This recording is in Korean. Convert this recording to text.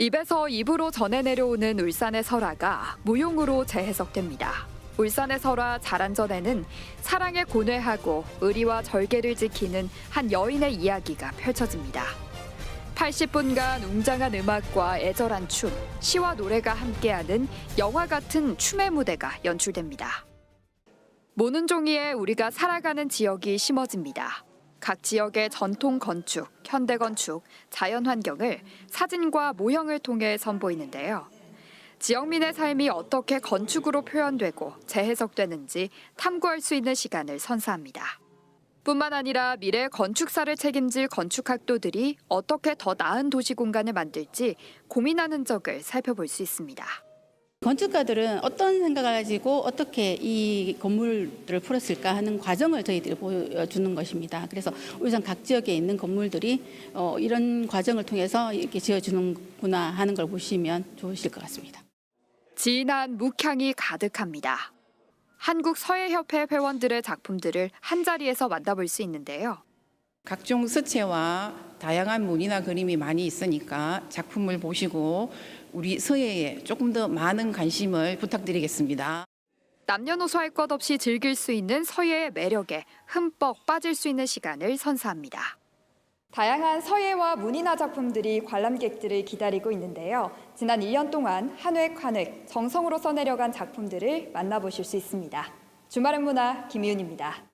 입에서 입으로 전해 내려오는 울산의 설화가 무용으로 재해석됩니다. 울산의 설화 자란전에는 사랑에 고뇌하고 의리와 절개를 지키는 한 여인의 이야기가 펼쳐집니다. 80분간 웅장한 음악과 애절한 춤, 시와 노래가 함께하는 영화 같은 춤의 무대가 연출됩니다. 모는 종이에 우리가 살아가는 지역이 심어집니다. 각 지역의 전통 건축, 현대 건축, 자연 환경을 사진과 모형을 통해 선보이는데요. 지역민의 삶이 어떻게 건축으로 표현되고 재해석되는지 탐구할 수 있는 시간을 선사합니다. 뿐만 아니라 미래 건축사를 책임질 건축학도들이 어떻게 더 나은 도시 공간을 만들지 고민하는 적을 살펴볼 수 있습니다. 건축가들은 어떤 생각을 가지고 어떻게 이 건물들을 풀었을까 하는 과정을 저희들이 보여주는 것입니다. 그래서 울산 각 지역에 있는 건물들이 어, 이런 과정을 통해서 이렇게 지어주는구나 하는 걸 보시면 좋으실 것 같습니다. 진한 묵향이 가득합니다. 한국 서예협회 회원들의 작품들을 한 자리에서 만나볼 수 있는데요. 각종 서체와 다양한 문이나 그림이 많이 있으니까 작품을 보시고 우리 서예에 조금 더 많은 관심을 부탁드리겠습니다. 남녀노소 할 것 없이 즐길 수 있는 서예의 매력에 흠뻑 빠질 수 있는 시간을 선사합니다. 다양한 서예와 문이나 작품들이 관람객들을 기다리고 있는데요. 지난 1년 동안 한 획 한 획 정성으로 써내려간 작품들을 만나보실 수 있습니다. 주말의 문화 김희윤입니다.